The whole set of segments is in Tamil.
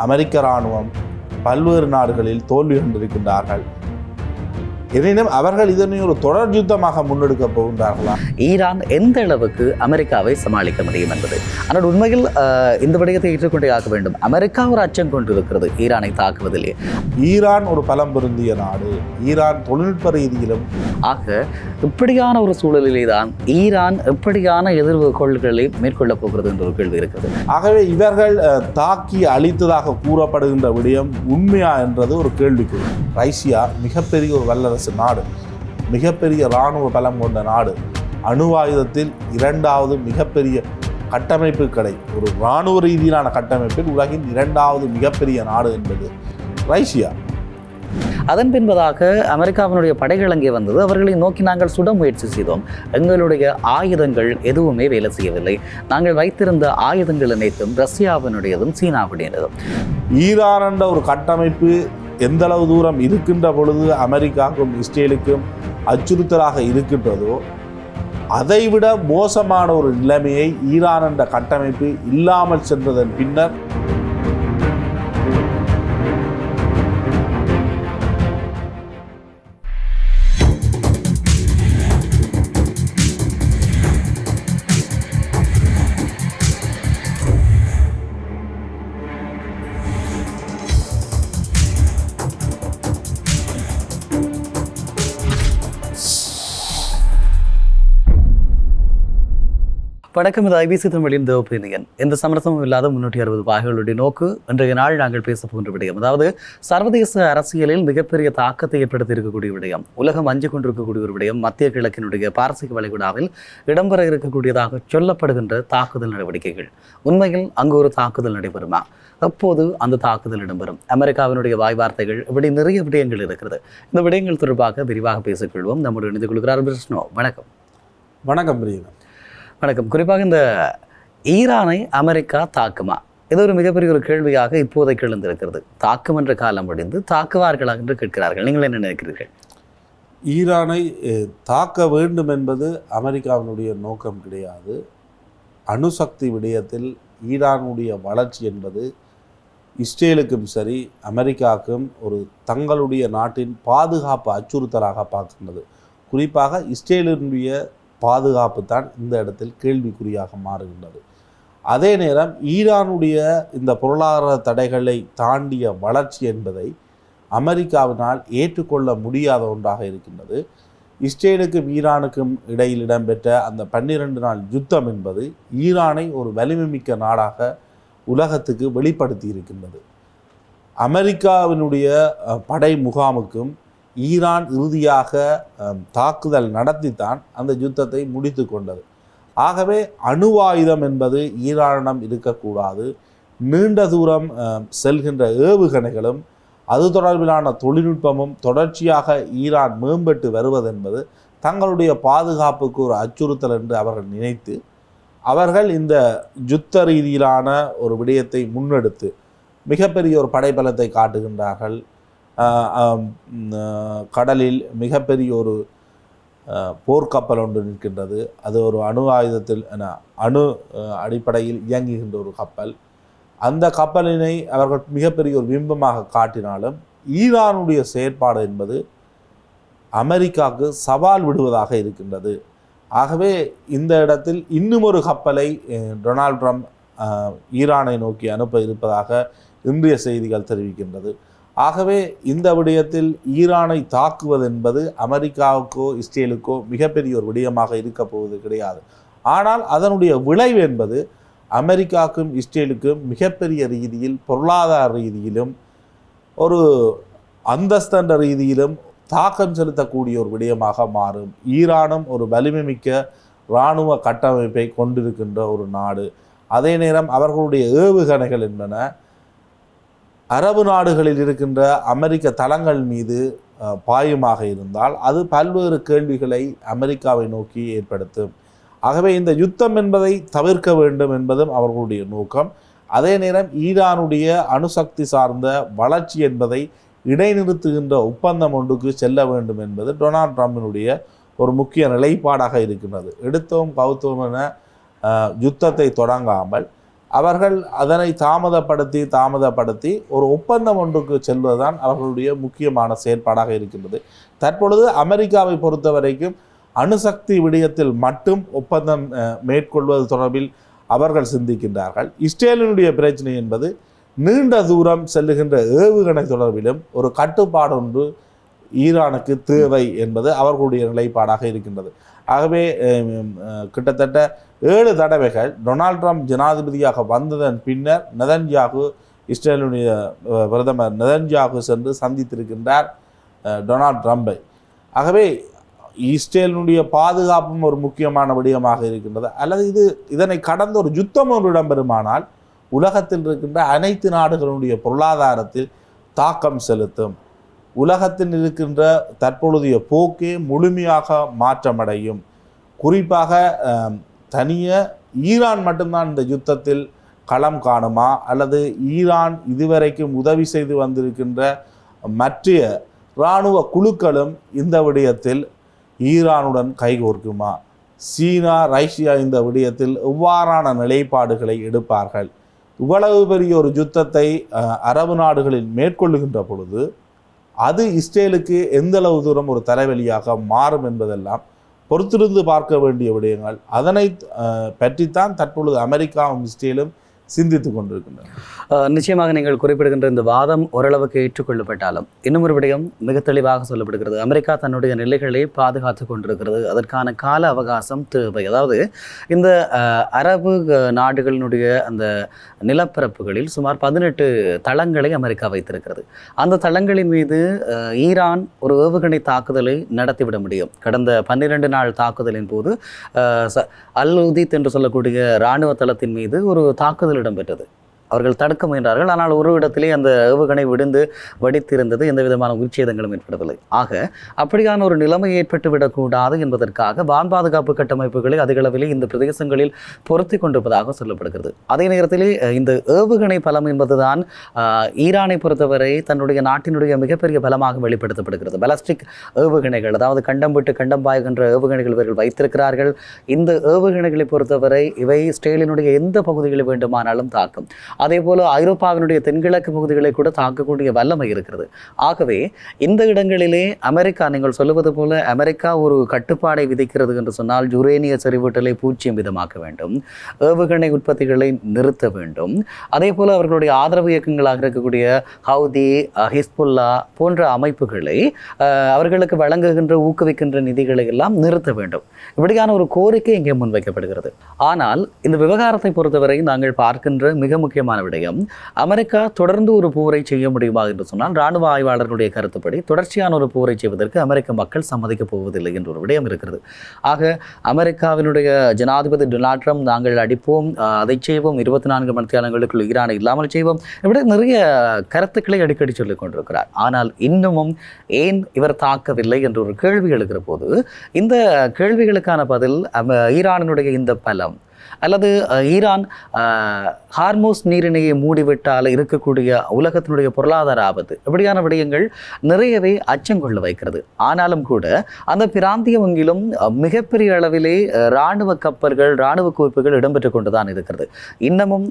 அமெரிக்க இராணுவம் பல்வேறு நாடுகளில் தோல்வி கண்டிருக்கின்றார்கள் எனினும் அவர்கள் இதனை ஒரு தொடர் யுத்தமாக முன்னெடுக்கப் போகின்றார்களா? ஈரான் எந்த அளவுக்கு அமெரிக்காவை சமாளிக்க முடியும் என்பது. ஆனால் உண்மையில் இந்த விடயத்தை ஏற்றுக்கொண்டே ஆக வேண்டும். அமெரிக்கா ஒரு அச்சம் கொண்டிருக்கிறது ஈரானை தாக்குவதிலே. ஈரான் ஒரு பலம் பொருந்திய நாடு. ஈரான் தொழில்நுட்ப ரீதியிலும் ஆக இப்படியான ஒரு சூழலிலே தான் ஈரான் எப்படியான எதிர்வு கொள்கைகளை மேற்கொள்ளப் போகிறது என்ற ஒரு கேள்வி இருக்கிறது. ஆகவே இவர்கள் தாக்கி அழித்ததாக கூறப்படுகின்ற விடயம் உண்மையா என்றது ஒரு கேள்விக்குறி. ரைசியா மிகப்பெரிய ஒரு வல்லரசு நாடு. மிகப்பெரிய இராணுவ பலம் கொண்ட நாடு. அணு ஆயுதத்தில் இரண்டாவது மிகப்பெரிய கட்டமைப்பு கடை. ஒரு இராணுவ ரீதியிலான கட்டமைப்பில் உலகின் இரண்டாவது மிகப்பெரிய நாடு என்பது ரைசியா அதன் பின்பதாக அமெரிக்காவினுடைய படைகள் அங்கே வந்தது. அவர்களை நோக்கி நாங்கள் சுட முயற்சி செய்தோம். எங்களுடைய ஆயுதங்கள் எதுவுமே வேலை செய்யவில்லை. நாங்கள் வைத்திருந்த ஆயுதங்கள் அனைத்தும் ரஷ்யாவினுடையதும் சீனாவுடையதும் ஈரான் என்ற ஒரு கட்டமைப்பு எந்த அளவு தூரம் இருக்கின்ற பொழுது அமெரிக்காவுக்கும் இஸ்ரேலுக்கும் அச்சுறுத்தலாக இருக்கின்றதோ அதைவிட மோசமான ஒரு நிலைமையை ஈரான் என்ற கட்டமைப்பு இல்லாமல் சென்றதன் பின்னர் வணக்கம். இது ஐபிசி தமிழின் தேவப்பிரியன் எந்த சமரசமும் இல்லாத முன்னூற்றி அறுபது பாகைகளுடைய நோக்கு இன்றைய நாள் நாங்கள் பேச போகின்ற விடயம். அதாவது சர்வதேச அரசியலில் மிகப்பெரிய தாக்கத்தை ஏற்படுத்தி இருக்கக்கூடிய விடயம் உலகம் அஞ்சு கொண்டிருக்கக்கூடிய ஒரு விடயம் மத்திய கிழக்கினுடைய பாரசீக வளைகுடாவில் இடம்பெற இருக்கக்கூடியதாக சொல்லப்படுகின்ற தாக்குதல் நடவடிக்கைகள். உண்மையில் அங்கு ஒரு தாக்குதல் நடைபெறுமா? எப்போது அந்த தாக்குதல் இடம்பெறும்? அமெரிக்காவினுடைய வாய் வார்த்தைகள் இப்படி நிறைய விடயங்கள் இருக்கிறது. இந்த விடயங்கள் தொடர்பாக விரிவாக பேசிக்கொள்வோம் நம்முடைய இணைந்து கொள்கிறார் விஷ்ணு வணக்கம். வணக்கம் பிரியன் வணக்கம். குறிப்பாக இந்த ஈரானை அமெரிக்கா தாக்குமா? இது ஒரு மிகப்பெரிய ஒரு கேள்வியாக இப்போதைக்கு எழுந்திருக்கிறது. தாக்கும் என்ற காலம் முடிந்து தாக்குவார்களா என்று கேட்கிறார்கள். நீங்கள் என்ன நினைக்கிறீர்கள்? ஈரானை தாக்க வேண்டும் என்பது அமெரிக்காவினுடைய நோக்கம் கிடையாது. அணுசக்தி விடயத்தில் ஈரானுடைய வளர்ச்சி என்பது இஸ்ரேலுக்கும் சரி அமெரிக்காவுக்கும் ஒரு தங்களுடைய நாட்டின் பாதுகாப்பு அச்சுறுத்தலாக பார்க்கின்றது. குறிப்பாக இஸ்ரேலினுடைய பாதுகாப்பு தான் இந்த இடத்தில் கேள்விக்குறியாக மாறுகின்றது. அதே நேரம் ஈரானுடைய இந்த பொருளாதார தடைகளை தாண்டிய வளர்ச்சி என்பதை அமெரிக்காவினால் ஏற்றுக்கொள்ள முடியாத ஒன்றாக இருக்கின்றது. இஸ்ரேலுக்கும் ஈரானுக்கும் இடையில் இடம்பெற்ற அந்த பன்னிரண்டு நாள் யுத்தம் என்பது ஈரானை ஒரு வலிமைமிக்க நாடாக உலகத்துக்கு வெளிப்படுத்தி இருக்கின்றது. அமெரிக்காவினுடைய படை முகாமுக்கும் ஈரான் இறுதியாக தாக்குதல் நடத்தித்தான் அந்த யுத்தத்தை முடித்து கொண்டது. ஆகவே அணுவாயுதம் என்பது ஈரானிடம் இருக்கக்கூடாது. நீண்ட தூரம் செல்கின்ற ஏவுகணைகளும் அது தொடர்பிலான தொழில்நுட்பமும் தொடர்ச்சியாக ஈரான் மேம்பட்டு வருவதென்பது தங்களுடைய பாதுகாப்புக்கு ஒரு அச்சுறுத்தல் என்று அவர்கள் நினைத்து அவர்கள் இந்த யுத்த ரீதியிலான ஒரு விடயத்தை முன்னெடுத்து மிகப்பெரிய ஒரு படைபலத்தை காட்டுகின்றார்கள். கடலில் மிகப்பெரிய ஒரு போர்க்கப்பல் ஒன்று நிற்கின்றது. அது ஒரு அணு ஆயுதத்தில் என அணு அடிப்படையில் இயங்குகின்ற ஒரு கப்பல். அந்த கப்பலினை அவர்கள் மிகப்பெரிய ஒரு பிம்பமாக காட்டினாலும் ஈரானுடைய செயற்பாடு என்பது அமெரிக்காவுக்கு சவால் விடுவதாக இருக்கின்றது. ஆகவே இந்த இடத்தில் இன்னும் ஒரு கப்பலை டொனால்ட் ட்ரம்ப் ஈரானை நோக்கி அனுப்ப இருப்பதாக இன்றைய செய்திகள் தெரிவிக்கின்றது. ஆகவே இந்த விடயத்தில் ஈரானை தாக்குவது என்பது அமெரிக்காவுக்கோ இஸ்ரேலுக்கோ மிகப்பெரிய ஒரு விடயமாக இருக்க போவது கிடையாது. ஆனால் அதனுடைய விளைவு என்பது அமெரிக்காவுக்கும் இஸ்ரேலுக்கும் மிகப்பெரிய ரீதியில் பொருளாதார ரீதியிலும் ஒரு அந்தஸ்தண்ட ரீதியிலும் தாக்கம் செலுத்தக்கூடிய ஒரு விடயமாக மாறும். ஈரானும் ஒரு வலிமை மிக்க இராணுவ கட்டமைப்பை கொண்டிருக்கின்ற ஒரு நாடு. அதே நேரம் அவர்களுடைய ஏவுகணைகள் என்பன அரபு நாடுகளில் இருக்கின்ற அமெரிக்க தளங்கள் மீது பாயுமாக இருந்தால் அது பல்வேறு கேள்விகளை அமெரிக்காவை நோக்கி ஏற்படுத்தும். ஆகவே இந்த யுத்தம் என்பதை தவிர்க்க வேண்டும் என்பதும் அவர்களுடைய நோக்கம். அதே நேரம் ஈரானுடைய அணுசக்தி சார்ந்த வளர்ச்சி என்பதை இடைநிறுத்துகின்ற ஒப்பந்தம் ஒன்றுக்கு செல்ல வேண்டும் என்பது டொனால்ட் ட்ரம்பினுடைய ஒரு முக்கிய நிலைப்பாடாக இருக்கின்றது. எடுத்தவும் கவுத்தோம் என யுத்தத்தை தொடங்காமல் அவர்கள் அதனை தாமதப்படுத்தி தாமதப்படுத்தி ஒரு ஒப்பந்தம் ஒன்றுக்கு செல்வதுதான் அவர்களுடைய முக்கியமான செயற்பாடாக இருக்கின்றது. தற்பொழுது அமெரிக்காவை பொறுத்த வரைக்கும் அணுசக்தி விடயத்தில் மட்டும் ஒப்பந்தம் மேற்கொள்வது தொடர்பில் அவர்கள் சிந்திக்கின்றார்கள். இஸ்ரேலினுடைய பிரச்சனை என்பது நீண்ட தூரம் செல்லுகின்ற ஏவுகணை தொடர்பிலும் ஒரு கட்டுப்பாடொன்று ஈரானுக்கு தேவை என்பது அவர்களுடைய நிலைப்பாடாக இருக்கின்றது. ஆகவே கிட்டத்தட்ட ஏழு தடவைகள் டொனால்ட் ட்ரம்ப் ஜனாதிபதியாக வந்ததன் பின்னர் நெதன்யாகு இஸ்ரேலுடைய பிரதமர் நெதன்யாகு சென்று சந்தித்திருக்கின்றார் டொனால்ட் ட்ரம்பை. ஆகவே இஸ்ரேலினுடைய பாதுகாப்பும் ஒரு முக்கியமான விடயமாக இருக்கின்றது. அல்லது இது இதனை கடந்த ஒரு யுத்தம் ஒரு இடம்பெறுமானால் உலகத்தில் இருக்கின்ற அனைத்து நாடுகளுடைய பொருளாதாரத்தில் தாக்கம் செலுத்தும். உலகத்தில் இருக்கின்ற தற்பொழுதைய போக்கே முழுமையாக மாற்றமடையும். குறிப்பாக தனிய ஈரான் மட்டும்தான் இந்த யுத்தத்தில் களம் காணுமா? அல்லது ஈரான் இதுவரைக்கும் உதவி செய்து வந்திருக்கின்ற மற்ற இராணுவ குழுக்களும் இந்த விடயத்தில் ஈரானுடன் கைகோர்க்குமா? சீனா ரஷ்யா இந்த விடயத்தில் எவ்வாறான நிலைப்பாடுகளை எடுப்பார்கள்? இவ்வளவு பெரிய ஒரு யுத்தத்தை அரபு நாடுகளில் மேற்கொள்ளுகின்ற பொழுது அது இஸ்ரேலுக்கு எந்த அளவு தூரம் ஒரு தலைவலியாக மாறும் என்பதெல்லாம் பொறுத்திருந்து பார்க்க வேண்டிய விடயங்கள். அதனை பற்றித்தான் தற்பொழுது அமெரிக்காவும் இஸ்ரேலும் சிந்தித்து கொண்டிருக்கின்றன. நிச்சயமாக நீங்கள் குறிப்பிடுகின்ற இந்த வாதம் ஓரளவுக்கு ஏற்றுக்கொள்ளப்பட்டாலும் இன்னும் ஒரு விடயம் மிக தெளிவாக சொல்லப்படுகிறது. அமெரிக்கா தன்னுடைய நிலைகளை பாதுகாத்து கொண்டிருக்கிறது. அதற்கான கால அவகாசம் தேவை. அதாவது இந்த அரபு நாடுகளினுடைய அந்த நிலப்பரப்புகளில் சுமார் பதினெட்டு தளங்களை அமெரிக்கா வைத்திருக்கிறது. அந்த தளங்களின் மீது ஈரான் ஒரு ஏவுகணை தாக்குதலை நடத்திவிட முடியும். கடந்த பன்னிரண்டு நாள் தாக்குதலின் போது அல் உதீத் என்று சொல்லக்கூடிய இராணுவ தளத்தின் மீது ஒரு தாக்குதல் இடம்பெற்றது அவர்கள் தடுக்க முயன்றார்கள். ஆனால் ஒரு இடத்திலே அந்த ஏவுகணை விடுந்து வெடித்திருந்தது. எந்த விதமான உயிர்ச்சேதங்களும் ஏற்படவில்லை. ஆக அப்படியான ஒரு நிலைமை ஏற்பட்டு விடக்கூடாது என்பதற்காக வான் பாதுகாப்பு கட்டமைப்புகளை அதிகளவிலே இந்த பிரதேசங்களில் பொருத்தி கொண்டிருப்பதாக சொல்லப்படுகிறது. அதே நேரத்திலே இந்த ஏவுகணை பலம் என்பதுதான் ஈரானை பொறுத்தவரை தன்னுடைய நாட்டினுடைய மிகப்பெரிய பலமாக வெளிப்படுத்தப்படுகிறது. பலாஸ்டிக் ஏவுகணைகள் அதாவது கண்டம் விட்டு கண்டம் பாய்கின்ற ஏவுகணைகள் இவர்கள் வைத்திருக்கிறார்கள். இந்த ஏவுகணைகளை பொறுத்தவரை இவை இஸ்ரேலினுடைய எந்த பகுதிகளை வேண்டுமானாலும் தாக்கும். அதே போல ஐரோப்பாவினுடைய தென்கிழக்கு பகுதிகளை கூட தாக்கக்கூடிய வல்லமை இருக்கிறது. ஆகவே இந்த இடங்களிலே அமெரிக்கா நீங்கள் சொல்லுவது போல அமெரிக்கா ஒரு கட்டுப்பாடை விதிக்கிறது என்று சொன்னால் யுரேனிய செறிவூட்டலை பூஜ்ஜியம் விதமாக்க வேண்டும். ஏவுகணை உற்பத்திகளை நிறுத்த வேண்டும். அதே போல அவர்களுடைய ஆதரவு இயக்கங்களாக இருக்கக்கூடிய ஹவுதி ஹிஸ்புல்லா போன்ற அமைப்புகளை அவர்களுக்கு வழங்குகின்ற ஊக்குவிக்கின்ற நிதிகளை எல்லாம் நிறுத்த வேண்டும். இப்படியான ஒரு கோரிக்கை இங்கே முன்வைக்கப்படுகிறது. ஆனால் இந்த விவகாரத்தை பொறுத்தவரை நாங்கள் பார்க்கின்ற மிக முக்கியமான விடயம். அமெரிக்கா தொடர்ந்து ஒரு போரை செய்ய முடியுமா என்று சொன்னால் ராணுவ ஆய்வாளர்களுடைய கருத்துப்படி தொடர்ச்சியான ஒரு போரை செய்வதற்கு அமெரிக்க மக்கள் சம்மதிக்கப் போவதில்லை என்ற ஒரு விடயம் இருக்கிறது. ஆக அமெரிக்காவினுடைய ஜனாதிபதி டொனால்ட் ட்ரம்ப் நாங்கள் அடிப்போம் அதை செய்வோம் இருபத்தி நான்கு மணித்தியாலங்களுக்குள் ஈரானை இல்லாமல் செய்வோம் இப்படி நிறைய கருத்துக்களை அடிக்கடி சொல்லிக் கொண்டிருக்கிறார். ஆனால் இன்னமும் ஏன் இவர் தாக்கவில்லை என்ற ஒரு கேள்வி எழுகிற போது இந்த கேள்விகளுக்கான பதில் அம- ஈரானினுடைய இந்த பலம் அல்லது ஈரான் ஹார்மோஸ் நீரிணையை மூடிவிட்டால் இருக்கக்கூடிய உலகத்தினுடைய பொருளாதார ஆபத்து. இப்படியான விடயங்கள் நிறையவே அச்சங்கொள்ள வைக்கிறது. ஆனாலும் கூட அந்த பிராந்தியம் எங்கிலும் மிகப்பெரிய அளவிலே இராணுவ கப்பல்கள் இராணுவ குவிப்புகள் இடம்பெற்று கொண்டு தான் இருக்கிறது. இன்னமும்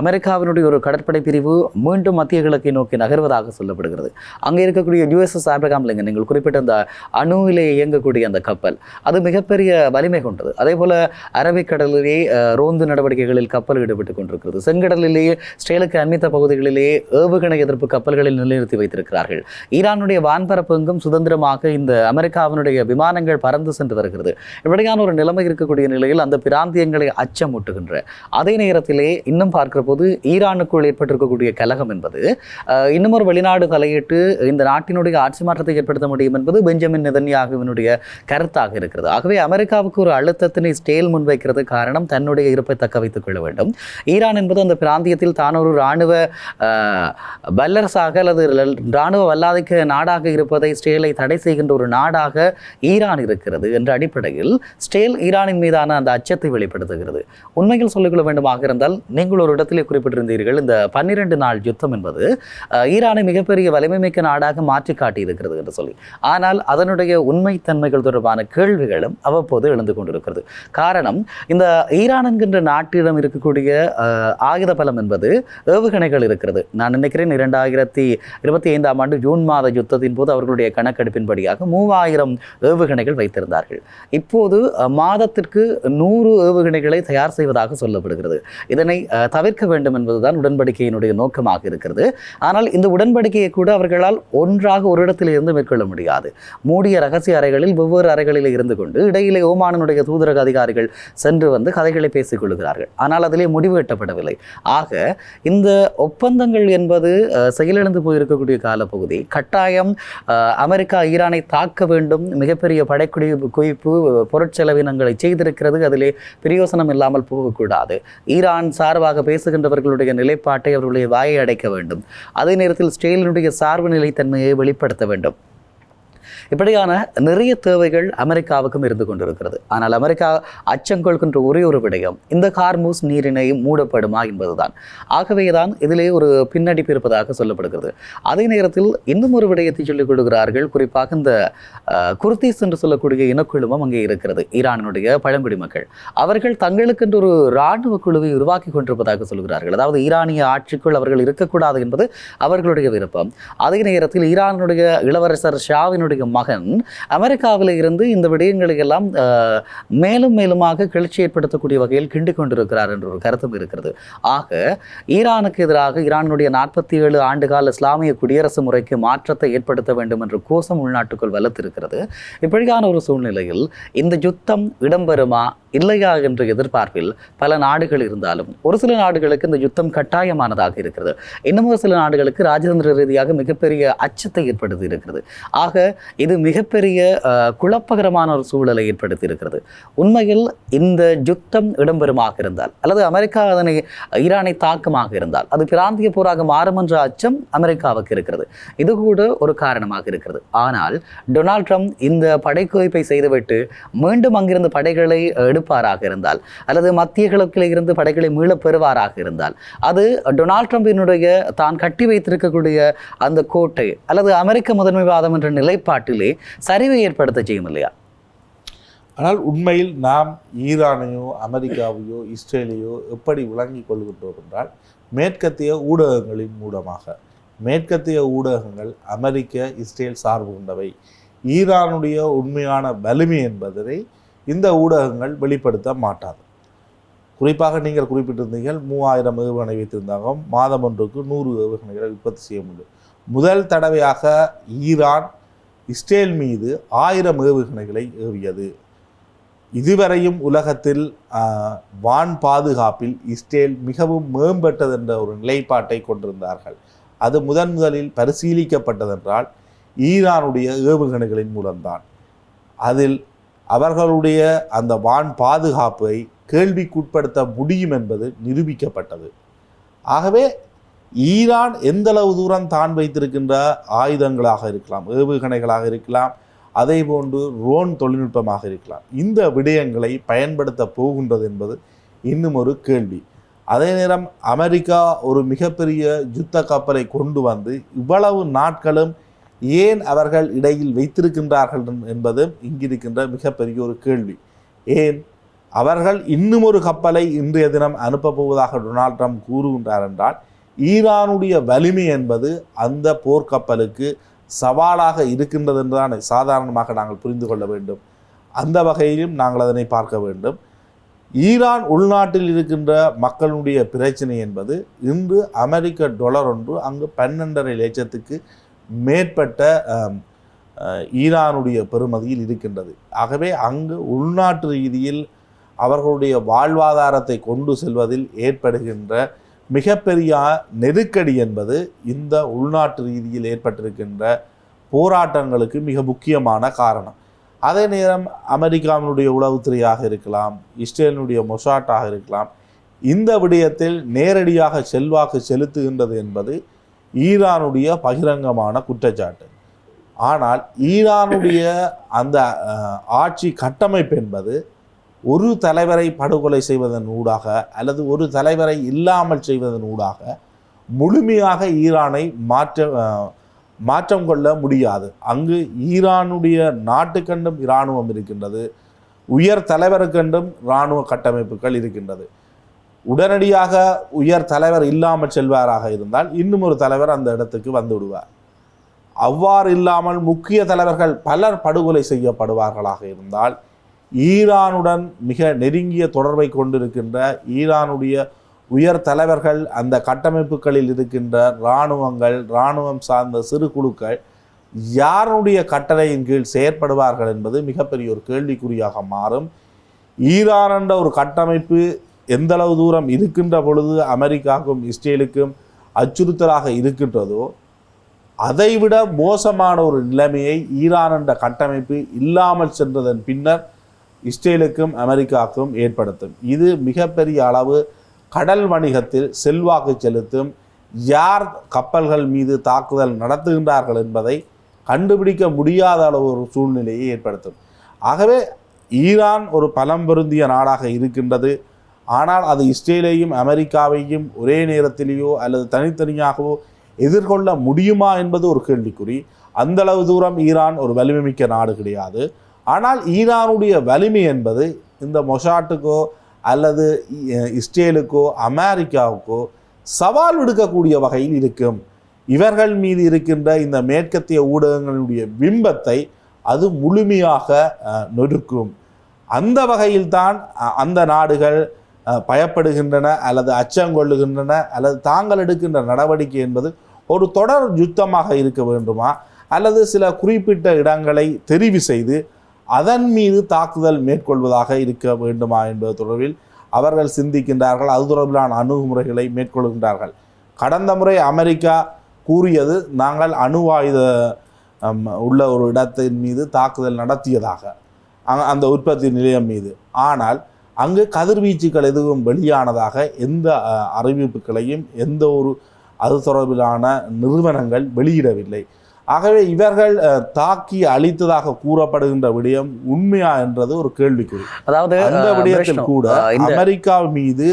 அமெரிக்காவினுடைய ஒரு கடற்படை பிரிவு மீண்டும் மத்திய கிழக்கை நோக்கி நகர்வதாக சொல்லப்படுகிறது. அங்கே இருக்கக்கூடிய யூஎஸ்எஸ் ஆப்ரகாம் லிங்கன் நீங்கள் குறிப்பிட்ட அந்த அணுவிலே இயங்கக்கூடிய அந்த கப்பல் அது மிகப்பெரிய வலிமை கொண்டது. அதே போல் அரபிக்கடல் அஹ், ரோந்து நடவடிக்கைகளில் கப்பல் ஈடுபட்டுக் கொண்டிருக்கிறது. செங்கடலிலேயே ஸ்ரேலுக்கு அண்மித்த பகுதிகளிலேயே ஏவுகணை எதிர்ப்பு கப்பல்களில் நிலைநிறுத்தி வைத்திருக்கிறார்கள். ஈரானுடைய வான்பரப்பு எங்கும் சுதந்திரமாக இந்த அமெரிக்காவினுடைய விமானங்கள் பறந்து சென்று வருகிறது. இப்படியான ஒரு நிலைமை இருக்கக்கூடிய நிலையில் அந்த பிராந்தியங்களை அச்சமூட்டுகின்ற அதே நேரத்திலே இன்னும் பார்க்கிற போது ஈரானுக்குள் ஏற்பட்டிருக்கக்கூடிய கலகம் என்பது இன்னும் ஒரு வெளிநாடு தலையிட்டு இந்த நாட்டினுடைய ஆட்சி மாற்றத்தை ஏற்படுத்த முடியும் என்பது பெஞ்சமின் நிதன்யாகுவினுடைய கருத்தாக இருக்கிறது. ஆகவே அமெரிக்காவுக்கு ஒரு அழுத்தத்தினை ஸ்டேல் முன்வைக்கிறது காரணம் தன்னுடைய இருப்பை தக்க வைத்துக் கொள்ள வேண்டும். ஈரான் என்பது அந்த பிராந்தியத்தில் தான் ஒரு இராணுவ வல்லரசாக அல்லது இராணுவ வல்லாதிக்க நாடாக இருப்பதை ஸ்டேலை தடை செய்கின்ற ஒரு நாடாக ஈரான் இருக்கிறது என்ற அடிப்படையில் ஸ்டேல் ஈரானின் மீதான அந்த அச்சத்தை வெளிப்படுத்துகிறது. உண்மையில் சொல்லிக்கொள்ள வேண்டுமாக இருந்தால் நீங்கள் ஒரு இடத்திலே குறிப்பிட்டிருந்தீர்கள் இந்த பன்னிரண்டு நாள் யுத்தம் என்பது ஈரானை மிகப்பெரிய வலிமை மிக்க நாடாக மாற்றி காட்டியிருக்கிறது என்று சொல்லி. ஆனால் அதனுடைய உண்மைத்தன்மைகள் தொடர்பான கேள்விகளும் அவ்வப்போது எழுந்து கொண்டிருக்கிறது. காரணம் இந்த ஈரான் என்கின்ற நாட்டிடம் இருக்கக்கூடிய ஆயுத பலம் என்பது ஏவுகணைகள் இருக்கிறது. நான் நினைக்கிறேன் இரண்டாயிரத்தி இருபத்தி ஐந்தாம் ஆண்டு ஜூன் மாத யுத்தத்தின் போது அவர்களுடைய கணக்கெடுப்பின்படியாக மூவாயிரம் ஏவுகணைகள் வைத்திருந்தார்கள். இப்போது மாதத்திற்கு நூறு ஏவுகணைகளை தயார் செய்வதாக சொல்லப்படுகிறது. இதனை தவிர்க்க வேண்டும் என்பதுதான் உடன்படிக்கையினுடைய நோக்கமாக இருக்கிறது. ஆனால் இந்த உடன்படிக்கையை கூட அவர்களால் ஒன்றாக ஒரு இடத்தில் இருந்து மேற்கொள்ள முடியாது. மூடிய ரகசிய அறைகளில் வெவ்வேறு அறைகளில் இருந்து கொண்டு இடையிலே ஓமானனுடைய தூதரக அதிகாரிகள் சென்று வந்து வந்து கதைகளை பேசிக் கொள்கிறார்கள் ஆனால் அதிலே முடிவு எட்டப்படவில்லை. ஆக இந்த ஒப்பந்தங்கள் என்பது செயலிழந்து போயிருக்கக்கூடிய காலப்பகுதி கட்டாயம் அமெரிக்கா ஈரானை தாக்க வேண்டும் மிகப்பெரிய படைக்குடி குவிப்பு பொருட்செலவினங்களை செய்திருக்கிறது அதிலே பிரயோசனம் இல்லாமல் போகக்கூடாது. ஈரான் சார்பாக பேசுகின்றவர்களுடைய நிலைப்பாட்டை அவர்களுடைய வாயை அடைக்க வேண்டும். அதே நேரத்தில் ஸ்டெயிலினுடைய சார்பு நிலைத்தன்மையை வெளிப்படுத்த வேண்டும். இப்படியான நிறைய தேவைகள் அமெரிக்காவுக்கும் இருந்து கொண்டிருக்கிறது. ஆனால் அமெரிக்கா அச்சம் கொள்கின்ற ஒரே ஒரு விடயம் இந்த கார்மூஸ் நீரிணை மூடப்படுமா என்பதுதான். ஆகவேதான் இதிலே ஒரு பின்னடிப்பு இருப்பதாக சொல்லப்படுகிறது. அதே நேரத்தில் இன்னும் ஒரு விடயத்தை சொல்லிக் கொடுக்கிறார்கள் குறிப்பாக இந்த குர்தீஸ் என்று சொல்லக்கூடிய இனக்குழுமம் அங்கே இருக்கிறது ஈரானினுடைய பழங்குடி மக்கள். அவர்கள் தங்களுக்கென்று ஒரு இராணுவ குழுவை உருவாக்கி கொண்டிருப்பதாக சொல்கிறார்கள். அதாவது ஈரானிய ஆட்சிக்குள் அவர்கள் இருக்கக்கூடாது என்பது அவர்களுடைய விருப்பம். அதே நேரத்தில் ஈரானுடைய இளவரசர் ஷாவினுடைய மகன். அமெரிக்காவில் இருந்து இந்த விடயங்களை எல்லாம் மேலும் மேலுமாக கிளர்ச்சி ஏற்படுத்தக்கூடிய வகையில் கிண்டிக் கொண்டிருக்கிறார் என்ற ஒரு கருத்தும் இருக்கிறது. ஆக ஈரானுக்கு எதிராக ஈரானுடைய நாற்பத்தி ஏழு ஆண்டுகால இஸ்லாமிய குடியரசு முறைக்கு மாற்றத்தை ஏற்படுத்த வேண்டும் என்ற கோஷம் உள்நாட்டுக்குள் வலுத்திருக்கிறது இப்படியான ஒரு சூழ்நிலையில் இந்த யுத்தம் இடம்பெறுமா இல்லையா என்ற எதிர்பார்ப்பில் பல நாடுகள் இருந்தாலும் ஒரு சில நாடுகளுக்கு இந்த யுத்தம் கட்டாயமானதாக இருக்கிறது. இன்னும் ஒரு சில நாடுகளுக்கு ராஜதந்திர ரீதியாக மிகப்பெரிய அச்சத்தை ஏற்படுத்தி இருக்கிறது. ஆக இது மிகப்பெரிய குழப்பகரமான ஒரு சூழலை ஏற்படுத்தி இருக்கிறது உண்மையில் இந்த யுத்தம் இடம்பெறுமாக இருந்தால் அல்லது அமெரிக்கா அதனை ஈரானை தாக்கமாக இருந்தால் அது பிராந்திய போராக மாறும் என்ற அச்சம் அமெரிக்காவுக்கு இருக்கிறது. இது கூட ஒரு காரணமாக இருக்கிறது. ஆனால் டொனால்ட் ட்ரம்ப் இந்த படைக்குவிப்பை செய்துவிட்டு மீண்டும் அங்கிருந்து படைகளை எடுப்பாராக இருந்தால் அல்லது மத்திய கிழக்கில் இருந்து படைகளை மீளப் பெறுவாராக இருந்தால் அது டொனால்ட் ட்ரம்பினுடைய தான் கட்டி வைத்திருக்கக்கூடிய அந்த கோட்டை அல்லது அமெரிக்க முதன்மைவாதம் என்ற நிலைப்பாட்டு நிலைப்பாட்டிலே சரிவை ஏற்படுத்த செய்யும் இல்லையா? ஆனால் உண்மையில் நாம் ஈரானையோ அமெரிக்காவையோ இஸ்ரேலையோ எப்படி விளங்கிக் கொள்கின்றோம் என்றால் மேற்கத்திய ஊடகங்களின் மூலமாக. மேற்கத்திய ஊடகங்கள் அமெரிக்க இஸ்ரேல் சார்பு கொண்டவை. ஈரானுடைய உண்மையான வலிமை என்பதனை இந்த ஊடகங்கள் வெளிப்படுத்த மாட்டாது. குறிப்பாக நீங்கள் குறிப்பிட்டிருந்தீர்கள் மூவாயிரம் ஏவுகணை வைத்திருந்தாங்க மாதம் ஒன்றுக்கு நூறு ஏவுகணைகளை உற்பத்தி செய்ய முடியும். முதல் தடவையாக ஈரான் இஸ்ரேல் மீது ஆயிரம் ஏவுகணைகளை ஏவியது. இதுவரையும் உலகத்தில் வான் பாதுகாப்பில் இஸ்ரேல் மிகவும் மேம்பட்டது என்ற ஒரு நிலைப்பாட்டை கொண்டிருந்தார்கள். அது முதன் முதலில் பரிசீலிக்கப்பட்டதென்றால் ஈரானுடைய ஏவுகணைகளின் மூலம்தான். அதில் அவர்களுடைய அந்த வான் பாதுகாப்பை கேள்விக்குட்படுத்த முடியும் என்பது நிரூபிக்கப்பட்டது. ஆகவே ஈரான் எந்தளவு தூரம் தான் வைத்திருக்கின்ற ஆயுதங்களாக இருக்கலாம் ஏவுகணைகளாக இருக்கலாம் அதே போன்று ரோன் தொழில்நுட்பமாக இருக்கலாம். இந்த விடயங்களை பயன்படுத்த போகின்றது என்பது இன்னும் ஒரு கேள்வி. அதே நேரம் அமெரிக்கா ஒரு மிகப்பெரிய யுத்த கப்பலை கொண்டு வந்து இவ்வளவு நாட்களும் ஏன் அவர்கள் இடையில் வைத்திருக்கின்றார்கள் என்பது இங்கிருக்கின்ற மிகப்பெரிய ஒரு கேள்வி. ஏன்? அவர்கள் இன்னும் ஒரு கப்பலை இன்றைய தினம் அனுப்பப் போவதாக டொனால்ட் ட்ரம்ப் கூறுகின்றார் என்றால் ஈரானுடைய வலிமை என்பது அந்த போர்க்கப்பலுக்கு சவாலாக இருக்கின்றது என்றுதான் சாதாரணமாக நாங்கள் புரிந்து கொள்ள வேண்டும். அந்த வகையிலும் நாங்கள் அதனை பார்க்க வேண்டும். ஈரான் உள்நாட்டில் இருக்கின்ற மக்களுடைய பிரச்சனை என்பது இன்று அமெரிக்க டொலர் ஒன்று அங்கு பன்னெண்டரை லட்சத்துக்கு மேற்பட்ட ஈரானுடைய பெருமதியில் இருக்கின்றது. ஆகவே அங்கு உள்நாட்டு ரீதியில் அவர்களுடைய வாழ்வாதாரத்தை கொண்டு செல்வதில் ஏற்படுகின்ற மிகப்பெரிய நெருக்கடி என்பது இந்த உள்நாட்டு ரீதியில் ஏற்பட்டிருக்கின்ற போராட்டங்களுக்கு மிக முக்கியமான காரணம். அதே நேரம் அமெரிக்காவினுடைய உளவுத்துறையாக இருக்கலாம் இஸ்ரேலினுடைய மொசாட்டாக இருக்கலாம் இந்த விடயத்தில் நேரடியாக செல்வாக்கு செலுத்துகின்றது என்பது ஈரானுடைய பகிரங்கமான குற்றச்சாட்டு. ஆனால் ஈரானுடைய அந்த ஆட்சி கட்டமைப்பு என்பது ஒரு தலைவரை படுகொலை செய்வதன் ஊடாக அல்லது ஒரு தலைவரை இல்லாமல் செய்வதன் ஊடாக முழுமையாக ஈரானை மாற்ற மாற்றம் கொள்ள முடியாது. அங்கு ஈரானுடைய நாட்டுக்கண்டும் இராணுவம் இருக்கின்றது. உயர் தலைவருக்கென்றும் இராணுவ கட்டமைப்புகள் இருக்கின்றது. உடனடியாக உயர் தலைவர் இல்லாமல் செல்வாராக இருந்தால் இன்னும் ஒரு தலைவர் அந்த இடத்துக்கு வந்து விடுவார். அவ்வாறு இல்லாமல் முக்கிய தலைவர்கள் பலர் படுகொலை செய்யப்படுவார்களாக இருந்தால் ஈரானுடன் மிக நெருங்கிய தொடர்பை கொண்டிருக்கின்ற ஈரானுடைய உயர் தலைவர்கள் அந்த கட்டமைப்புகளில் இருக்கின்ற இராணுவங்கள் இராணுவம் சார்ந்த சிறு குழுக்கள் யாருடைய கட்டளையின் கீழ் செயற்படுவார்கள் என்பது மிகப்பெரிய ஒரு கேள்விக்குறியாக மாறும். ஈரான் என்ற ஒரு கட்டமைப்பு எந்தளவு தூரம் இருக்கின்ற பொழுது அமெரிக்காவுக்கும் இஸ்ரேலுக்கும் அச்சுறுத்தலாக இருக்கின்றதோ அதைவிட மோசமான ஒரு நிலைமையை ஈரான் என்ற கட்டமைப்பு இல்லாமல் சென்றதன் பின்னர் இஸ்ரேலுக்கும் அமெரிக்காவுக்கும் ஏற்படுத்தும். இது மிகப்பெரிய அளவு கடல் வணிகத்தில் செல்வாக்கு செலுத்தும் யார் கப்பல்கள் மீது தாக்குதல் நடத்துகின்றார்கள் என்பதை கண்டுபிடிக்க முடியாத அளவு ஒரு சூழ்நிலையை ஏற்படுத்தும். ஆகவே ஈரான் ஒரு பலம் பொருந்திய நாடாக இருக்கின்றது. ஆனால் அது இஸ்ரேலையும் அமெரிக்காவையும் ஒரே நேரத்திலேயோ அல்லது தனித்தனியாகவோ எதிர்கொள்ள முடியுமா என்பது ஒரு கேள்விக்குறி. அந்த அளவு தூரம் ஈரான் ஒரு வலிமைமிக்க நாடு கிடையாது. ஆனால் ஈரானுடைய வலிமை என்பது இந்த மொசாட்டுக்கோ அல்லது இஸ்ரேலுக்கோ அமெரிக்காவுக்கோ சவால் விடுக்கக்கூடிய வகையில் இருக்கும். இவர்கள் மீது இருக்கின்ற இந்த மேற்கத்திய ஊடகங்களுடைய பிம்பத்தை அது முழுமையாக நொறுக்கும். அந்த வகையில்தான் அந்த நாடுகள் பயப்படுகின்றன அல்லது அச்சங்கொள்ளுகின்றன அல்லது தாங்கள் எடுக்கின்ற நடவடிக்கை என்பது ஒரு தொடர் யுத்தமாக இருக்க வேண்டுமா? அல்லது சில குறிப்பிட்ட இடங்களை தெரிவு செய்து அதன் மீது தாக்குதல் மேற்கொள்வதாக இருக்க வேண்டுமா என்பது தொடர்பில் அவர்கள் சிந்திக்கின்றார்கள். அது தொடர்பிலான அணுகுமுறைகளை மேற்கொள்கின்றார்கள். கடந்த முறை அமெரிக்கா கூறியது நாங்கள் அணு ஆயுத உள்ள ஒரு இடத்தின் மீது தாக்குதல் நடத்தியதாக அந்த உற்பத்தி நிலையம் மீது. ஆனால் அங்கு கதிர்வீச்சுகள் எதுவும் வெளியானதாக எந்த அறிவிப்புகளையும் எந்த ஒரு அது தொடர்பிலான நிறுவனங்கள் வெளியிடவில்லை. ஆகவே இவர்கள் தாக்கி அழித்ததாக கூறப்படுகின்ற விடயம் உண்மையா என்றது ஒரு கேள்விக்குறி. அதாவது அந்த விடயத்தில் கூட அமெரிக்கா மீது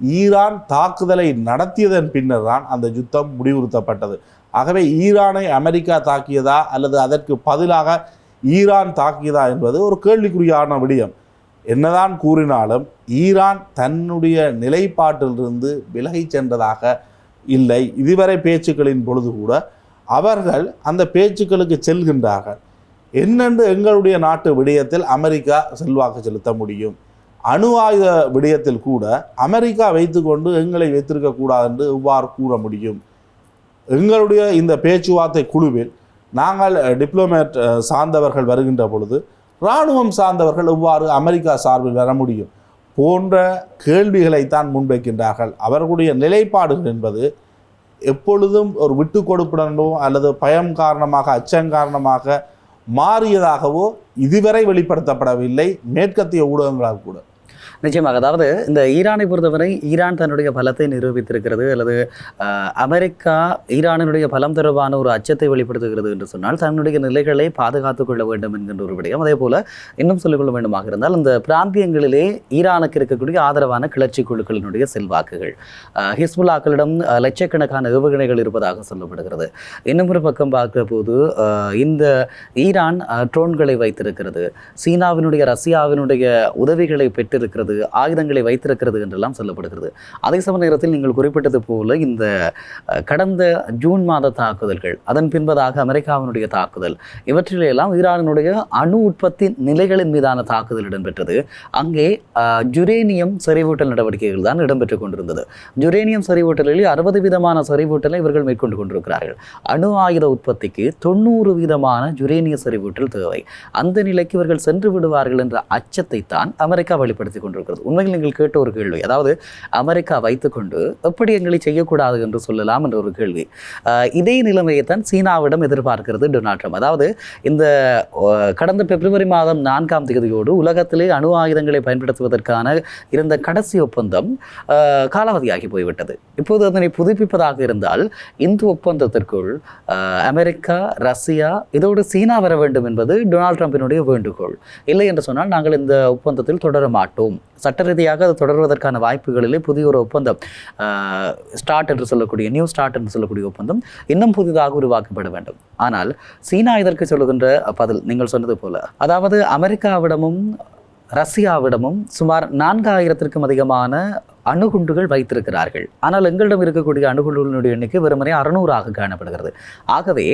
ஈரான் தாக்குதலை நடத்தியதன் பின்னர் தான் அந்த யுத்தம் முடிவுறுத்தப்பட்டது. ஆகவே ஈரானை அமெரிக்கா தாக்கியதா அல்லது அதற்கு பதிலாக ஈரான் தாக்கியதா என்பது ஒரு கேள்விக்குறியான விடயம். என்னதான் கூறினாலும் ஈரான் தன்னுடைய நிலைப்பாட்டிலிருந்து விலகிச் சென்றதாக இல்லை. இதுவரை பேச்சுக்களின் பொழுது கூட அவர்கள் அந்த பேச்சுக்களுக்கு செல்கின்றார்கள். என்னென்று எங்களுடைய நாட்டு விடயத்தில் அமெரிக்கா செல்வாக்கு செலுத்த முடியும். அணு ஆயுத விடயத்தில் கூட அமெரிக்கா வைத்துக்கொண்டு எங்களை வைத்திருக்கக்கூடாது என்று இவ்வாறு கூற முடியும். எங்களுடைய இந்த பேச்சுவார்த்தை குழுவில் நாங்கள் டிப்ளோமேட் சார்ந்தவர்கள் வருகின்ற பொழுது இராணுவம் சார்ந்தவர்கள் இவ்வாறு அமெரிக்கா சார்பில் வர முடியும். போன்ற கேள்விகளைத்தான் முன்வைக்கின்றார்கள். அவர்களுடைய நிலைப்பாடுகள் என்பது எப்பொழுதும் ஒரு விட்டு கொடுப்புடனோ அல்லது பயம் காரணமாக அச்சம் காரணமாக மாறியதாகவோ இதுவரை வெளிப்படுத்தப்படவில்லை. மேற்கத்திய ஊடகங்களால் கூட. நிச்சயமாக. அதாவது இந்த ஈரானை பொறுத்தவரை ஈரான் தன்னுடைய பலத்தை நிரூபித்திருக்கிறது அல்லது அமெரிக்கா ஈரானினுடைய பலம் தொடர்பான ஒரு அச்சத்தை வெளிப்படுத்துகிறது என்று சொன்னால் தன்னுடைய நிலைகளை பாதுகாத்துக் கொள்ள வேண்டும் என்கின்ற ஒரு விடயம். அதே போல இன்னும் சொல்லிக்கொள்ள வேண்டுமாக இருந்தால் இந்த பிராந்தியங்களிலே ஈரானுக்கு இருக்கக்கூடிய ஆதரவான கிளர்ச்சி குழுக்களினுடைய செல்வாக்குகள் ஹிஸ்புல்லாக்களிடம் லட்சக்கணக்கான ஏவுகணைகள் இருப்பதாக சொல்லப்படுகிறது. இன்னும் ஒரு பக்கம் பார்க்கிற போது இந்த ஈரான் ட்ரோன்களை வைத்திருக்கிறது. சீனாவினுடைய ரஷ்யாவினுடைய உதவிகளை பெற்றிருக்கிறது ஆயுதங்களை வைத்திருக்கிறது என்றெல்லாம் சொல்லப்படுகிறது. அதே சம நேரத்தில் நீங்கள் குறிப்பிட்டது போல இந்த கடந்த ஜூன் மாத தாக்குதல்கள் அதன் பின்பதாக அமெரிக்காவினுடைய தாக்குதல் இவற்றிலெல்லாம் ஈரானினுடைய அணு உற்பத்தி நிலைகளின் மீதான தாக்குதல் இடம்பெற்றது. அங்கே ஜுரேனியம் செறிவூட்டல் நடவடிக்கைகள் தான் இடம்பெற்றுக் கொண்டிருந்தது. ஜுரேனியம் செறிவூட்டலில் அறுபது விதமான செறிவூட்டலை இவர்கள் மேற்கொண்டு கொண்டிருக்கிறார்கள். அணு ஆயுத உற்பத்திக்கு தொண்ணூறு விதமான ஜுரேனிய செறிவூட்டல் தேவை. அந்த நிலைக்கு இவர்கள் சென்று விடுவார்கள் என்ற அச்சத்தை தான் அமெரிக்கா வெளிப்படுத்தி கொண்டிருக்கிறது. உண்மையில் நீங்கள் கேட்ட ஒரு கேள்வி அதாவது அமெரிக்கா வைத்துக்கொண்டு எப்படி எங்களை செய்யக்கூடாது என்று சொல்லலாம் என்ற ஒரு கேள்வி. இதே நிலைமையை தான் சீனாவிடம் எதிர்பார்க்கிறது டொனால்ட் ட்ரம்ப். அதாவது இந்த கடந்த பிப்ரவரி மாதம் நான்காம் தேதியோடு உலகத்திலே அணு ஆயுதங்களை பயன்படுத்துவதற்கான இருந்த கடைசி ஒப்பந்தம் காலாவதியாகி போய்விட்டது. இப்போது அதனை புதுப்பிப்பதாக இருந்தால் இந்த ஒப்பந்தத்திற்குள் அமெரிக்கா ரஷ்யா இதோடு சீனா வர வேண்டும் என்பது டொனால்ட் ட்ரம்பினுடைய வேண்டுகோள். இல்லை என்று சொன்னால் நாங்கள் இந்த ஒப்பந்தத்தில் தொடர மாட்டோம். சட்ட ரீதியாக அது தொடர்வதற்கான வாய்ப்புகளிலே புதிய ஒரு ஒப்பந்தம் ஸ்டார்ட் என்று சொல்லக்கூடிய நியூ ஸ்டார்ட் என்று சொல்லக்கூடிய ஒப்பந்தம் இன்னும் புதிதாக உருவாக்கப்பட வேண்டும். ஆனால் சீனா இதற்கு சொல்லுகின்ற பதில் நீங்கள் சொன்னது போல அதாவது அமெரிக்காவிடமும் ரஷ்யாவிடமும் சுமார் நான்காயிரத்திற்கும் அதிகமான அணுகுண்டுகள் வைத்திருக்கிறார்கள். ஆனால் எங்களிடம் இருக்கக்கூடிய அணுகுண்டுகளுடைய எண்ணிக்கை வெறுமனே அறுநூறாக காணப்படுகிறது. ஆகவே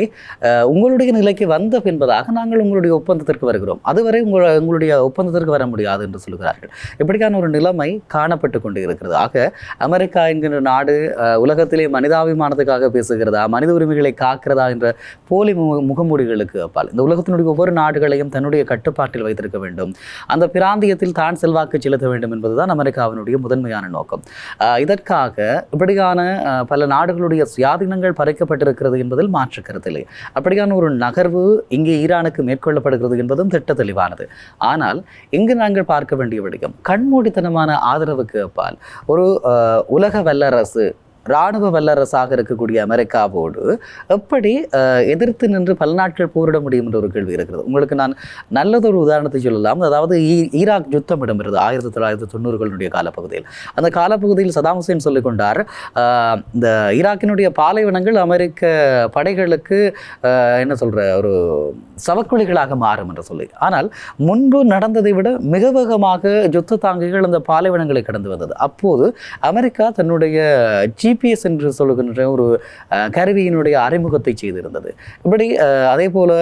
உங்களுடைய நிலைக்கு வந்த பின்பதாக நாங்கள் உங்களுடைய ஒப்பந்தத்திற்கு வருகிறோம். அதுவரை உங்கள் உங்களுடைய ஒப்பந்தத்திற்கு வர முடியாது என்று சொல்கிறார்கள். இப்படிக்கான ஒரு நிலைமை காணப்பட்டு கொண்டு இருக்கிறது ஆக அமெரிக்கா என்கின்ற நாடு உலகத்திலே மனிதாபிமானத்துக்காக பேசுகிறதா மனித உரிமைகளை காக்கிறதா என்ற போலி மு முகமூடிகளுக்கு அப்பால். இந்த உலகத்தினுடைய ஒவ்வொரு நாடுகளையும் தன்னுடைய கட்டுப்பாட்டில் வைத்திருக்க வேண்டும். அந்த பிராந்தியத்தில் தான் செல்வாக்கு செலுத்த வேண்டும் என்பதுதான் அமெரிக்காவினுடைய முதன்மையான நோக்கம். நோக்கம். இதற்காக இப்படியான பல நாடுகளுடைய சுயாதீனங்கள் பறிக்கப்பட்டிருக்கிறது என்பதில் மாற்று கருத்தில்லை அப்படியான ஒரு நகர்வு இங்கே ஈரானுக்கு மேற்கொள்ளப்படுகிறது என்பதும் திட்ட தெளிவானது ஆனால் இங்கு நாங்கள் பார்க்க வேண்டிய விடயம் கண்மூடித்தனமான ஆதரவுக்கு அப்பால் ஒரு உலக வல்லரசு இராணுவ வல்லரசாக இருக்கக்கூடிய அமெரிக்காவோடு எப்படி எதிர்த்து நின்று பல நாட்கள் போரிட முடியும் என்ற ஒரு கேள்வி இருக்கிறது. உங்களுக்கு நான் நல்லதொரு உதாரணத்தை சொல்லலாம். அதாவது ஈ- ஈராக் யுத்தம் இடம்பெறுது ஆயிரத்தி தொள்ளாயிரத்தி தொண்ணூறுகளுடைய காலப்பகுதியில். அந்த காலப்பகுதியில் சதாம் ஹுசேன் சொல்லிக் கொண்டார் இந்த ஈராக்கினுடைய பாலைவனங்கள் அமெரிக்க படைகளுக்கு என்ன சொல்கிற ஒரு சவக்குழிகளாக மாறும் என்று சொல்லி. ஆனால் முன்பு நடந்ததை விட மிக வேகமாக யுத்த தாங்கிகள் அந்த பாலைவனங்களை கடந்து வந்தது. அப்போது அமெரிக்கா தன்னுடைய ஜிபிஎஸ் என்று சொல்லுகின்ற ஒரு கருவியினுடைய அறிமுகத்தை செய்திருந்தது. இப்படி அதே போல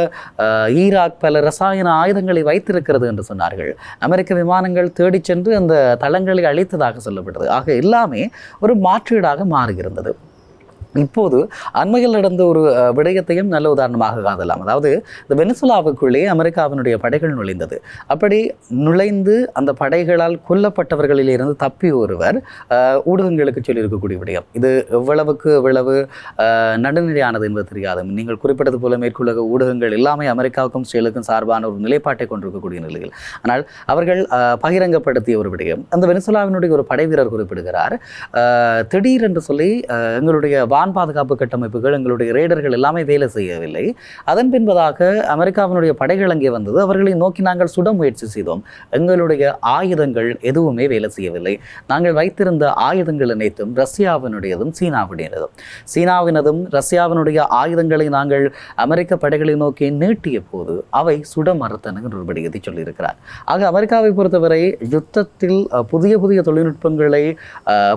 ஈராக் பல ரசாயன ஆயுதங்களை வைத்திருக்கிறது என்று சொன்னார்கள். அமெரிக்க விமானங்கள் தேடிச் சென்று அந்த தளங்களை அழித்ததாக சொல்லப்பட்டது. ஆக எல்லாமே ஒரு மாற்றீடாக மாறுகிறது இப்போது அண்மையில் நடந்த ஒரு விடயத்தையும் நல்ல உதாரணமாக காதலாம் அதாவது இந்த வெனிசுலாவுக்குள்ளே அமெரிக்காவினுடைய படைகள் நுழைந்தது. அப்படி நுழைந்து அந்த படைகளால் கொல்லப்பட்டவர்களிலிருந்து தப்பி ஒருவர் ஊடகங்களுக்கு சொல்லியிருக்கக்கூடிய விடயம். இது எவ்வளவுக்கு எவ்வளவு நடுநிலையானது என்பது தெரியாது. நீங்கள் குறிப்பிட்டது போல மேற்குலக ஊடகங்கள் எல்லாமே அமெரிக்காவுக்கும் ஸ்ரீலுக்கும் சார்பான ஒரு நிலைப்பாட்டை கொண்டிருக்கக்கூடிய நிலையில். ஆனால் அவர்கள் பகிரங்கப்படுத்திய ஒரு விடயம். அந்த வெனிசுலாவினுடைய ஒரு படை வீரர் குறிப்பிடுகிறார் திடீரென்று சொல்லி எங்களுடைய வான் பாதுகாப்பு கட்டமைப்புகள் எங்களுடைய ரேடர்கள் எல்லாமே வேலை செய்யவில்லை. அதன் பின்பதாக அமெரிக்காவினுடைய படைகள் அங்கே வந்தது. அவர்களை நோக்கி நாங்கள் சுட முயற்சி செய்தோம். எங்களுடைய ஆயுதங்கள் எதுவுமே வேலை செய்யவில்லை. நாங்கள் வைத்திருந்த ஆயுதங்கள் அனைத்தும் ரஷ்யாவினுடையதும் சீனாவினதும் சீனாவினதும் ரஷ்யாவினுடைய ஆயுதங்களை நாங்கள் அமெரிக்க படைகளை நோக்கி நீட்டிய போது அவை சுட மறுத்தன என்ற சொல்லியிருக்கிறார். ஆக அமெரிக்காவை பொறுத்தவரை யுத்தத்தில் புதிய புதிய தொழில்நுட்பங்களை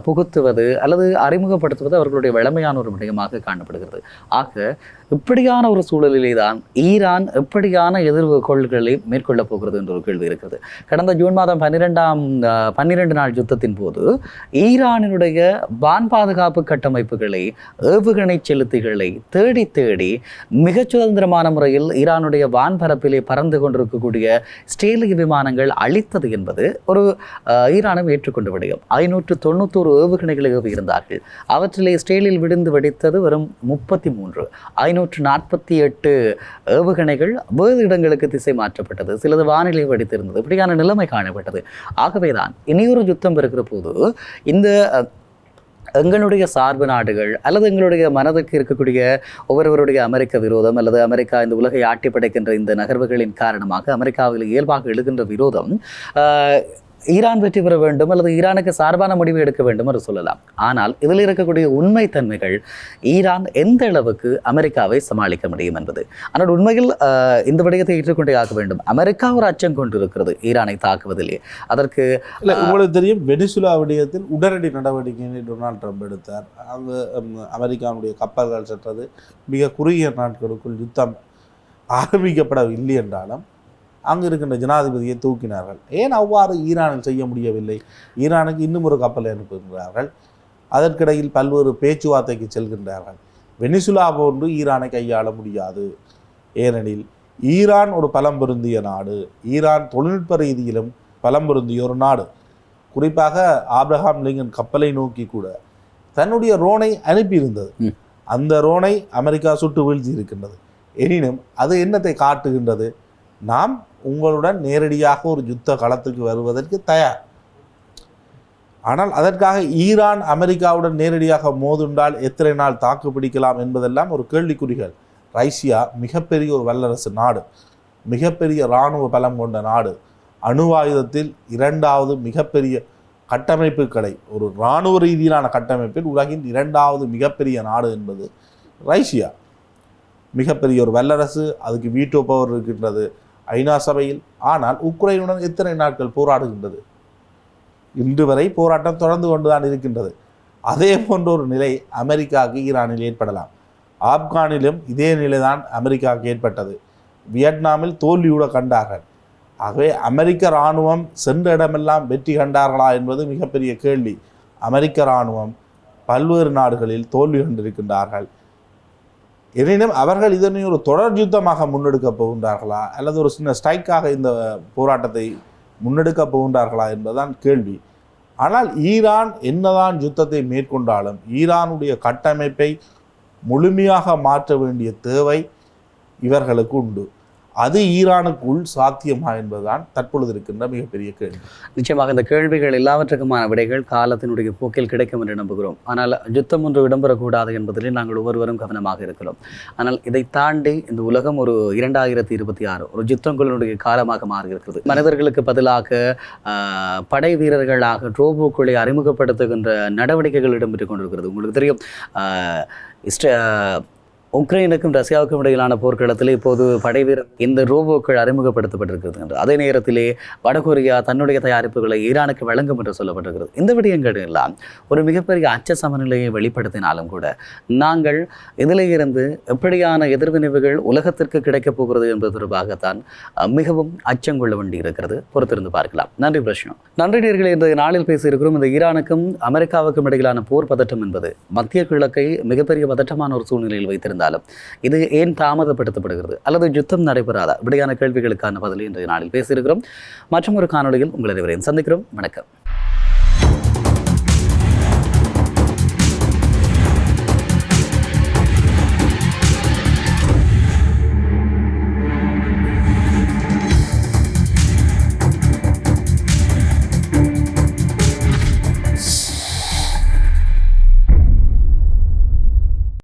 புகுத்துவது அல்லது அறிமுகப்படுத்துவது அவர்களுடைய வளமையான ஒரு விடயமாக காணப்படுகிறது. ஆக இப்படியான ஒரு சூழலிலே தான் ஈரான் எப்படியான எதிர்கொள்களை மேற்கொள்ளப் போகிறது என்ற ஒரு கேள்வி இருக்கிறது. கடந்த ஜூன் மாதம் பன்னிரெண்டாம் பன்னிரெண்டு நாள் யுத்தத்தின் போது ஈரானினுடைய வான் பாதுகாப்பு கட்டமைப்புகளை ஏவுகணை செலுத்திகளை தேடி தேடி மிகச் சுதந்திரமான முறையில் ஈரானுடைய வான்பரப்பிலே பறந்து கொண்டிருக்கக்கூடிய ஸ்டேலிய விமானங்கள் அழித்தது என்பது ஒரு ஈரானும் ஏற்றுக்கொண்டு விடையும். ஐநூற்று தொண்ணூத்தோரு ஏவுகணைகளை இருந்தார்கள் அவற்றிலே ஸ்டேலில் விழுந்து வெடித்தது வெறும் முப்பத்தி மூன்று. ஐநூற்று நாற்பத்தி எட்டு ஏவுகணைகள் வேறு இடங்களுக்கு திசை மாற்றப்பட்டது. சிலது வானிலை வடித்திருந்தது. இப்படியான நிலைமை காணப்பட்டது. ஆகவேதான் இனியொரு யுத்தம் இருக்கிற போது இந்த எங்களுடைய சார்பு நாடுகள் அல்லது எங்களுடைய மனதுக்கு இருக்கக்கூடிய ஒவ்வொருவருடைய அமெரிக்க விரோதம் அல்லது அமெரிக்கா இந்த உலகை ஆட்டி படைக்கின்ற இந்த நகர்வுகளின் காரணமாக அமெரிக்காவில் இயல்பாக எழுகின்ற விரோதம் ஈரான் வெற்றி பெற வேண்டும் அல்லது ஈரானுக்கு சார்பான முடிவு எடுக்க வேண்டும் என்று சொல்லலாம். ஆனால் இதில் இருக்கக்கூடிய உண்மைத்தன்மைகள் ஈரான் எந்த அளவுக்கு அமெரிக்காவை சமாளிக்க முடியும் என்பது. ஆனால் உண்மையில் இந்த விடயத்தை ஏற்றுக்கொண்டே ஆக வேண்டும். அமெரிக்கா ஒரு அச்சம் கொண்டிருக்கிறது ஈரானை தாக்குவதிலே. அதற்கு உங்களுக்கு தெரியும் வெனிசுலா விடயத்தில் உடனடி நடவடிக்கையை டொனால்ட் ட்ரம்ப் எடுத்தார். அங்கு அமெரிக்காவுடைய கப்பல்கள் சென்றது. மிக குறுகிய நாட்களுக்குள் யுத்தம் ஆரம்பிக்கப்படவில்லை என்றாலும் அங்கு இருக்கின்ற ஜனாதிபதியை தூக்கினார்கள். ஏன் அவ்வாறு ஈரானில் செய்ய முடியவில்லை? ஈரானுக்கு இன்னும் ஒரு கப்பலை அனுப்புகின்றார்கள். அதற்கிடையில் பல்வேறு பேச்சுவார்த்தைக்கு செல்கின்றார்கள். வெனிசுலா போன்று ஈரானை கையாள முடியாது. ஏனெனில் ஈரான் ஒரு பலம் பொருந்திய நாடு. ஈரான் தொழில்நுட்ப ரீதியிலும் பலம் பொருந்திய ஒரு நாடு. குறிப்பாக ஆப்ரஹாம் லிங்கன் கப்பலை நோக்கி கூட தன்னுடைய ரோனை அனுப்பியிருந்தது. அந்த ரோனை அமெரிக்கா சுட்டு வீழ்த்தி இருக்கின்றது எனினும் அது என்னத்தை காட்டுகின்றது? நாம் உங்களுடன் நேரடியாக ஒரு யுத்த களத்துக்கு வருவதற்கு தயார். ஆனால் அதற்காக ஈரான் அமெரிக்காவுடன் நேரடியாக மோதுண்டால் எத்தனை நாள் தாக்கு பிடிக்கலாம் என்பதெல்லாம் ஒரு கேள்விக்குறிகள். ரைசியா மிகப்பெரிய ஒரு வல்லரசு நாடு மிகப்பெரிய இராணுவ பலம் கொண்ட நாடு. அணுவாயுதத்தில் இரண்டாவது மிகப்பெரிய கட்டமைப்புகளை ஒரு இராணுவ ரீதியிலான கட்டமைப்பில் உலகின் இரண்டாவது மிகப்பெரிய நாடு என்பது ரைசியா மிகப்பெரிய ஒரு வல்லரசு அதுக்கு வீட்டோ பவர் இருக்கின்றது. ஐநா சபையில். ஆனால் உக்ரைனுடன் எத்தனை நாட்கள் போராடுகின்றது? இன்று வரை போராட்டம் தொடர்ந்து கொண்டுதான் இருக்கின்றது. அதே போன்ற ஒரு நிலை அமெரிக்காவுக்கு ஈரானில் ஏற்படலாம். ஆப்கானிலும் இதே நிலைதான் அமெரிக்காவுக்கு ஏற்பட்டது. வியட்நாமில் தோல்வியூட கண்டார்கள். ஆகவே அமெரிக்க இராணுவம் சென்ற இடமெல்லாம் வெற்றி கண்டார்களா என்பது மிகப்பெரிய கேள்வி. அமெரிக்க இராணுவம் பல்வேறு நாடுகளில் தோல்வி கண்டிருக்கின்றார்கள். எனினும் அவர்கள் இதனை ஒரு தொடர் யுத்தமாக முன்னெடுக்கப் போகின்றார்களா? அல்லது ஒரு சின்ன ஸ்ட்ரைக்காக இந்த போராட்டத்தை முன்னெடுக்கப் போகின்றார்களா என்பதுதான் கேள்வி. ஆனால் ஈரான் என்னதான் யுத்தத்தை மேற்கொண்டாலும் ஈரானுடைய கட்டமைப்பை முழுமையாக மாற்ற வேண்டிய தேவை இவர்களுக்கு உண்டு. அது ஈரானுக்குள் சாத்தியமா என்பதுதான் தற்பொழுது இருக்கின்ற மிகப்பெரிய கேள்வி. நிச்சயமாக இந்த கேள்விகள் எல்லாவற்றுக்குமான விடைகள் காலத்தினுடைய போக்கில் கிடைக்கும் என்று நம்புகிறோம். ஆனால் யுத்தம் ஒன்று இடம்பெறக்கூடாது என்பதிலே நாங்கள் ஒவ்வொருவரும் கவனமாக இருக்கிறோம். ஆனால் இதை தாண்டி இந்த உலகம் ஒரு இரண்டாயிரத்தி இருபத்தி ஆறு ஒரு யுத்தங்களுடைய காலமாக மாறுகிறது மனிதர்களுக்கு பதிலாக படை வீரர்களாக ரோபோக்களை அறிமுகப்படுத்துகின்ற நடவடிக்கைகள் இடம்பெற்று கொண்டிருக்கிறது. உங்களுக்கு தெரியும் ஆஹ், உக்ரைனுக்கும் ரஷ்யாவுக்கும் இடையிலான போர்க்களத்தில் இப்போது படை வீரர் இந்த ரோபோக்கள் அறிமுகப்படுத்தப்பட்டிருக்கிறது என்று. அதே நேரத்திலே வடகொரியா தன்னுடைய தயாரிப்புகளை ஈரானுக்கு வழங்கும் என்று சொல்லப்பட்டிருக்கிறது. இந்த விடயங்கள் எல்லாம் ஒரு மிகப்பெரிய அச்ச சமநிலையை வெளிப்படுத்தினாலும் கூட நாங்கள் இதில் இருந்து எப்படியான எதிர்வினைவுகள் உலகத்திற்கு கிடைக்கப் போகிறது என்பது தொடர்பாகத்தான் மிகவும் அச்சம் கொள்ள வேண்டி இருக்கிறது பொறுத்திருந்து பார்க்கலாம். நன்றி பிரஷ்னம் நன்றி நேர்களை இன்றைய நாளில் பேசியிருக்கிறோம் இந்த ஈரானுக்கும் அமெரிக்காவுக்கும் இடையிலான போர் பதட்டம் என்பது மத்திய கிழக்கை மிகப்பெரிய பதட்டமான ஒரு சூழ்நிலையில் வைத்திருந்தார். இருந்தாலும் இது ஏன் தாமதப்படுத்தப்படுகிறது? அல்லது யுத்தம் நடைபெறாதா? இப்படியான கேள்விகளுக்கான பதில் இன்றைய நாளில் பேசியிருக்கிறோம். மற்றும் ஒரு காணொளியில் உங்கள் அனைவரையும் சந்திக்கிறோம். வணக்கம்.